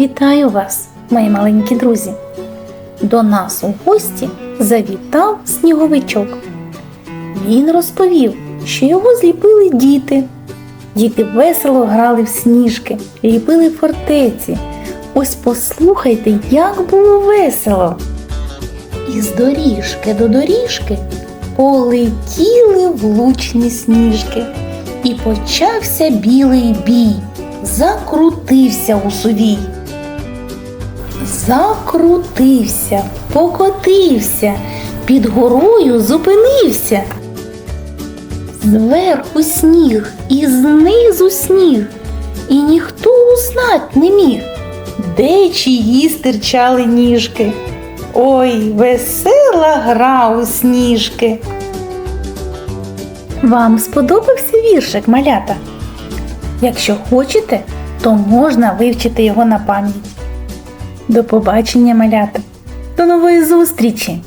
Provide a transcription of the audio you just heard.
Вітаю вас, мої маленькі друзі! До нас у гості завітав сніговичок. Він розповів, що його зліпили діти. Діти весело грали в сніжки, ліпили фортеці. Ось послухайте, як було весело. Із доріжки до доріжки полетіли влучні сніжки, і почався білий бій, закрутився у сувій. Закрутився, покотився, під горою зупинився. Зверху сніг і знизу сніг, і ніхто узнать не міг, де чиї стирчали ніжки. Ой, весела гра у сніжки. Вам сподобався віршик малята? Якщо хочете, то можна вивчити його на пам'ять. До побачення, малята! До нової зустрічі!